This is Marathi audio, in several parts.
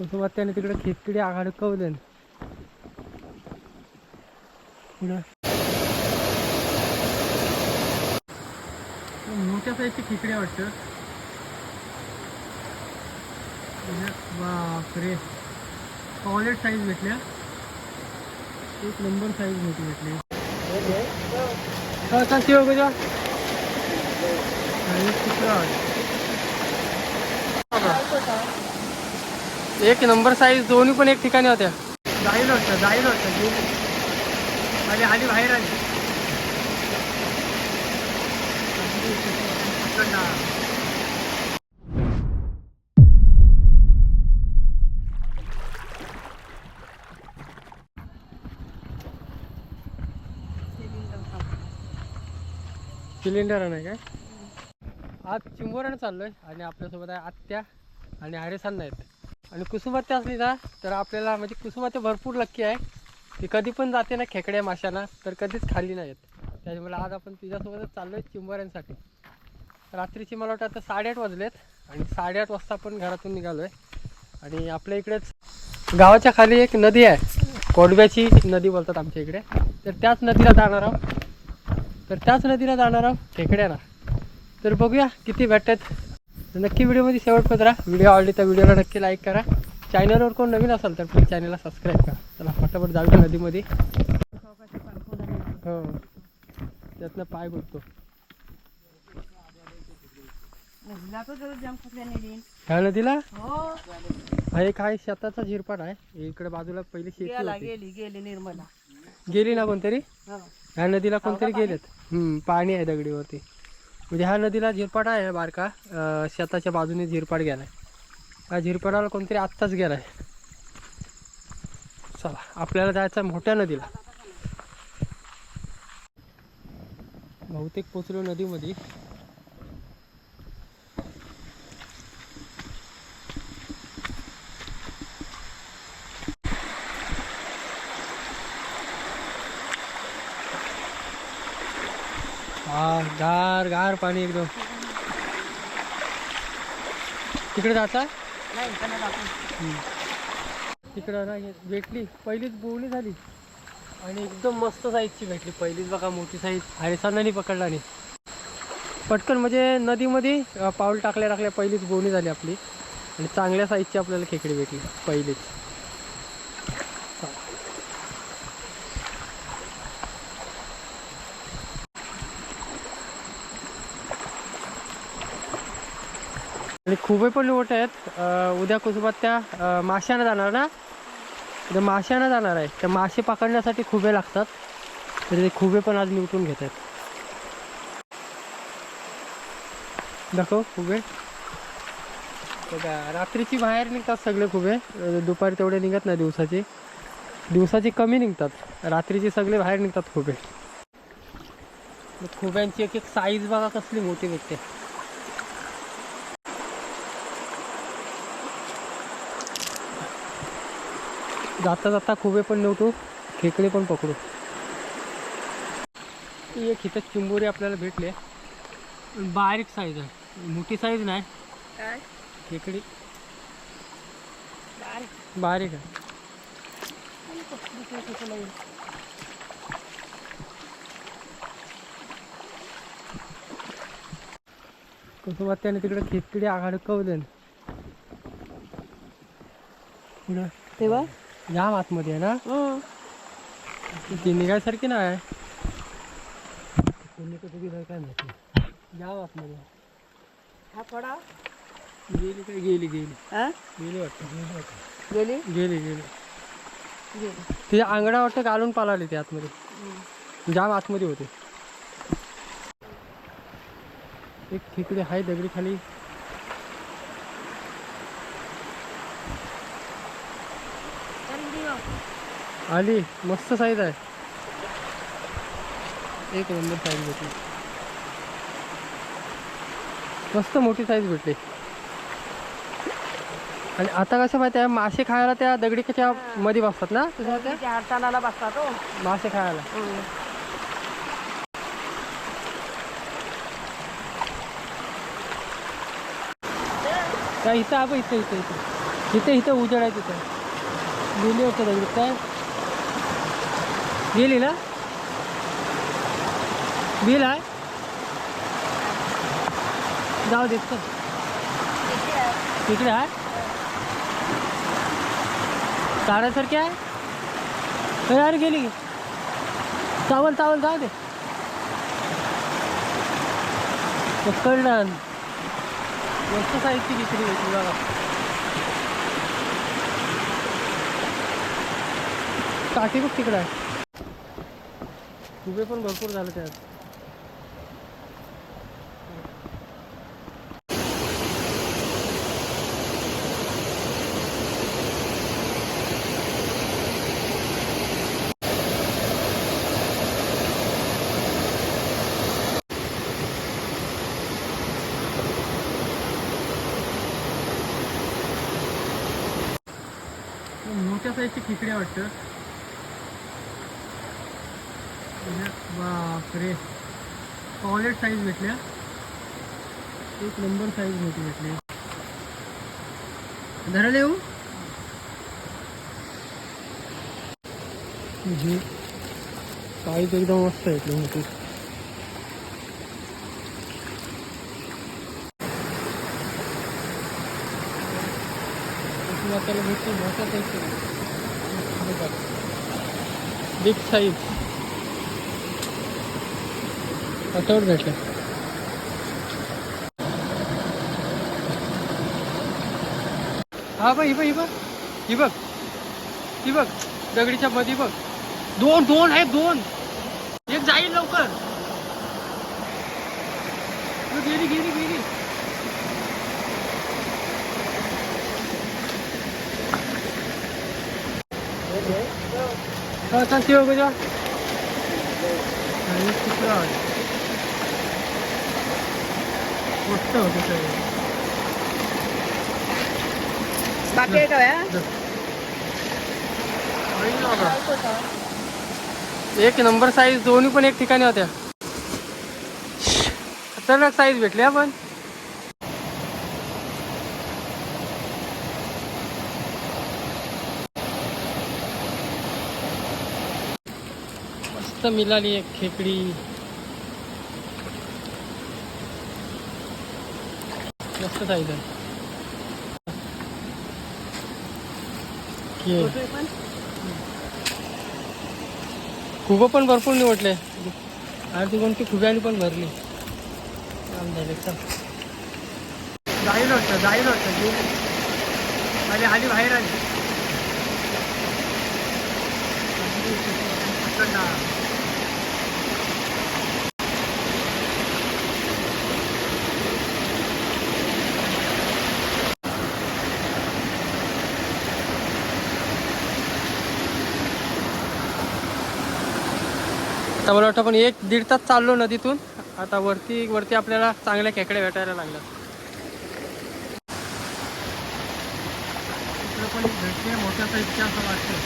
कुसुमात त्याने तिकडे खेकडी अडकवले पुढं. मोठ्या साईजची खिचडी आहे वाटतं. बापरे. कॉलेज साईज भेटल्या. एक नंबर साईज मोठी भेटली. हा कशी हो गजा आणि कुत्रा आहे. एक नंबर साईज दोन्ही पण एक ठिकाणी होत्या. जाईल होतं जाईल होतं गेली आणि आली बाहेर आली. सिलेंडर नाही काय आज चिंबोऱ्यानं चाललोय आणि आपल्यासोबत आहे आत्या आणि हरेसांना आहेत. आणि कुसुमाती असली ना तर आपल्याला म्हणजे कुसुमाती भरपूर लक्की आहे. ती कधी पण जाते ना खेकड्या माशांना तर कधीच खाली नाही येत. त्याच्यामुळे आज आपण तिच्यासोबतच चाललोय चिंबऱ्यांसाठी. रात्रीची मला वाटतं आता साडेआठ वाजलेत आणि साडेआठ वाजता आपण घरातून निघालोय. आणि आपल्या इकडेच गावाच्या खाली एक नदी आहे. कोडव्याची नदी बोलतात आमच्या इकडे. तर त्याच नदीला जाणार आहोत. तर त्याच नदीला जाणार आहोत खेकड्याला तर बघूया किती भेटतात. नक्की व्हिडिओमध्ये शेवटपर्यंत राहा. व्हिडिओ आवडली तर व्हिडिओला नक्की लाईक करा. चॅनलवर कोण नवीन असाल तर प्लीज चॅनलला सबस्क्राईब करा. चला फटाफट जाऊया नदीमध्ये. हो. त्यातनं पाय गुडतो ह्या नदीला? हा. एक आहे शेताचा झिरपाट आहे. इकडे बाजूला पहिली शेती गेला. गेली निर्मला. गेली ना कोणतरी? हो. ह्या नदीला कोणतरी? गेलेत. हम्म, पाणी आहे दगडीवरती. म्हणजे ह्या नदीला झिरपाट आहे बारका. शेताच्या बाजूने झिरपाट गेलाय. ह्या झिरपाटाला कोणतरी आत्ताच गेला आहे चला आपल्याला जायचं आहे मोठ्या नदीला. बहुतेक पोचलो नदीमध्ये हा गार पाणी एकदम. तिकडे जाता. तिकडं ना भेटली पहिलीच बोवणी झाली. आणि एकदम मस्त साईजची भेटली. पहिलीच बघा मोठी साईज. हरिसांनानी पकडला नाही पटकन म्हणजे नदीमध्ये पाऊल टाकल्या टाकल्या पहिलीच बोवणी झाली आपली. आणि चांगल्या साईजची आपल्याला खेकडी भेटली पहिलीच. आणि खुबे पण लोट आहेत उद्या कुसुबात त्या माश्यानं जाणार ना? उद्या माश्यानं जाणार आहे. त्या मासे पकडण्यासाठी खुबे लागतात. तर ते खुबे पण आज निवटून घेत आहेत. दाखव खुबे. बघा रात्रीची बाहेर निघतात सगळे खुबे. दुपारी तेवढे निघत नाही दिवसाचे. दिवसाची कमी निघतात. रात्रीचे सगळे बाहेर निघतात खुबे. खुब्यांची एक एक साईज बघा कसली मोठी भेटते जाता जाता खुबे पण निवटू खेकडे पण पकडू. एक इथं चिंबोरी आपल्याला भेटले. बारीक साईज आहे. मोठी साईज नाही. खेकडी. बारीक. बारीक आहे. कुसुमात त्याने तिकडे खेकडी अडकवले तेव्हा? जाम आतमध्ये आहे ना? हं. ती निघायसारखी नाही कोणी कसं गेलं काय माहिती? जाम आतमध्ये. हा थोडा गेली काय? गेली गेली. हा? गेली वाटतं गेली वाटतं. गेली? गेली गेली. तिच्या अंगडा वाटतं घालून पालाली ते आतमध्ये. जाम आतमध्ये होते. एक खेकडे आहे दगडी खाली. आली मस्त साईज आहे. एक नंबर साईज भेटली. मस्त मोठी साईज भेटली. आणि आता कसं माहिती आहे मासे खायला त्या दगडीच्या मध्ये बसतात ना? हाताला बसतात हो. मासे खायला. हं. इथं आपण इथं इथं इथं. इथे इथं उजेड आहे तिथं. गेली होतं दगडी काय? गेली ना? बिल आहे? जाऊ देत तर तिकडे आहे? काढासारखी आहे? अरे गेली की चावल चावल जाऊ दे. कळणार मस्त साहित्य विक्री होती बघा. काठी बघ तिकडं आहे. उभे पण भरपूर झालं त्यात. मोठ्या साईजची खेकड्या वाटतं. बापरे। पॉलेट साईज भेटल्या. एक नंबर साईज मोठी भेटली. धरायला येऊ हे साईज एकदम मस्त भेटली मोठी. त्याला भेटते साईज बिग साईज कटआउट भेटलं. हा बघ ही बघ ही बघ. ही बघ. ही बघ. दगडीच्या मध्ये बघ. दोन दोन आहेत दोन. एक जाईल लवकर. गेली गेली गेली. हा सांगते बघ आणि तिकडं आहे. मस्त होतं सगळं बाकी आहे का या? एक नंबर साईज दोन्ही पण एक ठिकाणी होत्या खतरनाक साईज भेटली आपण मस्त मिळाली एक खेकडी मस्त साईज आहे? खुबं पण. भरपूर निवडले. आणि ती कोणती? खुब्याने पण भरली. जाईल वाटतं जाईल वाटतं आली आली बाहेर आली पकडला. आता मला वाटतं पण एक दीड तास चाललो नदीतून. आता वरती वरती आपल्याला चांगल्या खेकड्या भेटायला लागल्या इकडं पण भेटते मोठ्या साईजच्या असं वाटतं.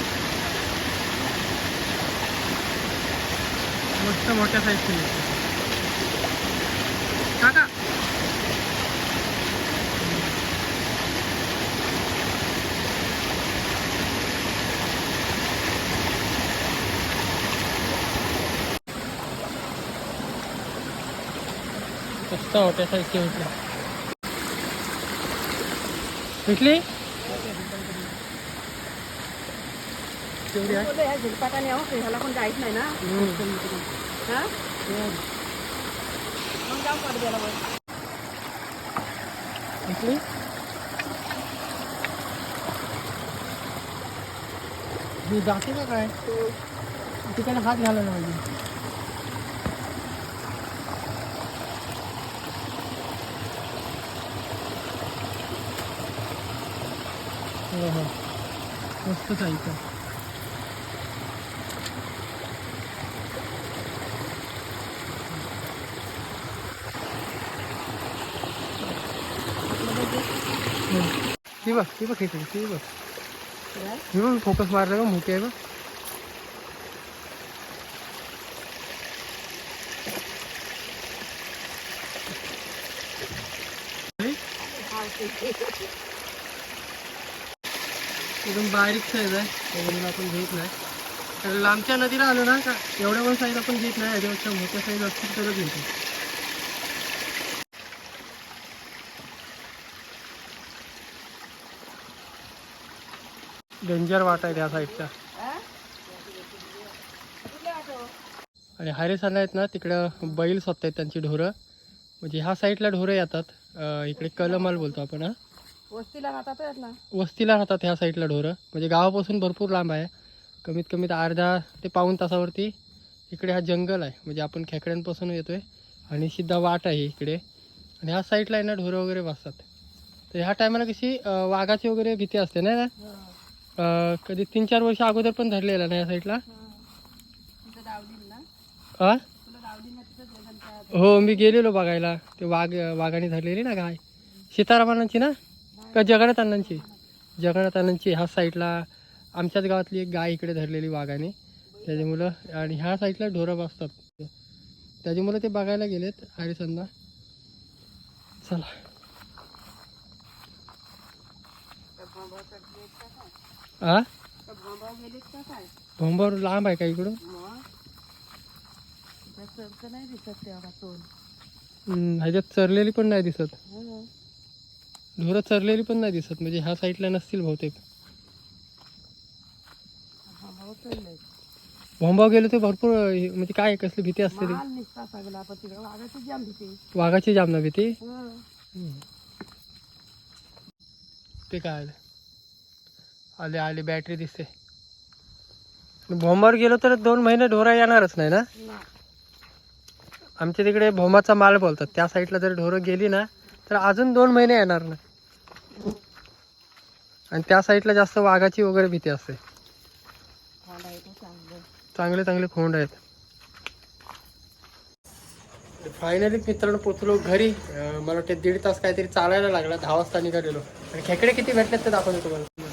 मस्त मोठ्या साईजची काका मोठ्या साईजची भेटली? भेटली ह्याला पण जायचं नाही ना. हा? भेटली? ही जाते का काय? तिकडे हात घालायला पाहिजे. हो हो मस्त जायचं ती बघ ती बघ इकडे ती बघ बघ फोकस मारलं का मोठी आहे बघ एकदम बारीक साईज आहे त्याच्यामुळे आपण घेत नाही. तर लांबच्या नदीला आलो ना का एवढ्या पण साईज आपण घेत नाही याच्यापेक्षा मोठ्या साईज असतील तरच घेतो. डेंजर वाट आहे त्या साईडच्या आणि हारेसाला आहेत ना तिकडं बैल स्वतः आहेत त्यांची ढोरं. म्हणजे ह्या साईडला ढोरं येतात. इकडे कलमाल बोलतो आपण हा. वस्तीला राहतात आहेत ना. वस्तीला राहतात ह्या साईडला ढोरं. म्हणजे गावापासून भरपूर लांब आहे. कमीत कमीत अर्धा ते पाऊण तासावरती इकडे हा जंगल आहे. म्हणजे आपण खेकड्यांपासून येतोय आणि सिद्धा वाट आहे इकडे. आणि ह्या साईडला आहे ना ढोरं वगैरे बसतात. तर ह्या टायमाला कशी वाघाची वगैरे भीती असते ना अं, कधी तीन चार वर्ष अगोदर पण धरलेला ना या साईडला? ना. हा ना हो मी गेलेलो बघायला. ते वाघ वाघाने धरलेली ना गाय. सीतारामानांची ना? का जगन्नाथ अण्णांची? जगन्नाथ अण्णांची ह्या साईडला आमच्याच गावातली एक गाय इकडे धरलेली वाघाने. त्याच्यामुळं आणि ह्या साईडला ढोरं बसतात. त्याच्यामुळं ते बघायला गेलेत हरिसंना चला. हा काय भोंबावर लांब आहे का इकडून? ह्याच्यात चरलेली पण नाही दिसत. ढोरं चरलेली पण नाही दिसत. म्हणजे ह्या साईडला नसतील बहुतेक. भांबाव गेलो ते भरपूर म्हणजे काय कसली भीती असते ती? वाघाची जाम जामना भीती? ते काय आले? आले आले बॅटरी दिसते. भोंबावर गेलो तर दोन महिने ढोरा येणारच नाही ना? ना आमच्या तिकडे भोमाचा माल बोलतात. त्या साईडला जर ढोरं गेली ना तर अजून दोन महिने येणार नाही. आणि त्या साईडला जास्त वाघाची वगैरे भीती असते. चांगलं. चांगले खोंड आहेत. फायनली मित्रांनो पोचलो घरी. मला वाटते दीड तास काहीतरी चालायला लागला. दहा वाजता निघालेलो. आणि खेकडे किती भेटलेत ते दाखवतो तुम्हाला.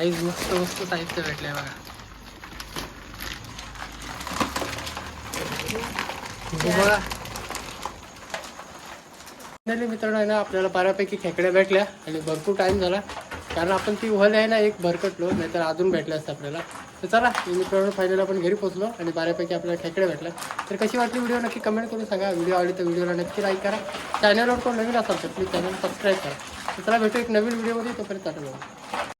साईज मस्त मस्त साईजचं भेटलंय बघा. बघा. मित्रांनो आहे ना आपल्याला बऱ्यापैकी खेकड्या भेटल्या आणि भरपूर टाइम झाला. कारण आपण ती वल आहे ना एक भरकटलो नाहीतर अजून भेटल्या असतं आपल्याला. तर चला मी मित्रांनो फायनल आपण घरी पोहोचलो आणि बऱ्यापैकी आपल्याला खेकड्या भेटल्या तर कशी वाटली व्हिडिओ नक्की कमेंट करून सांगा. व्हिडिओ आवडली तर व्हिडिओला नक्की लाईक करा. चॅनलवर कोण नवीन असाल तर प्लीज चॅनल सबस्क्राईब करा. तर चला भेटू एक नवीन व्हिडिओमध्ये तोपर्यंत चालू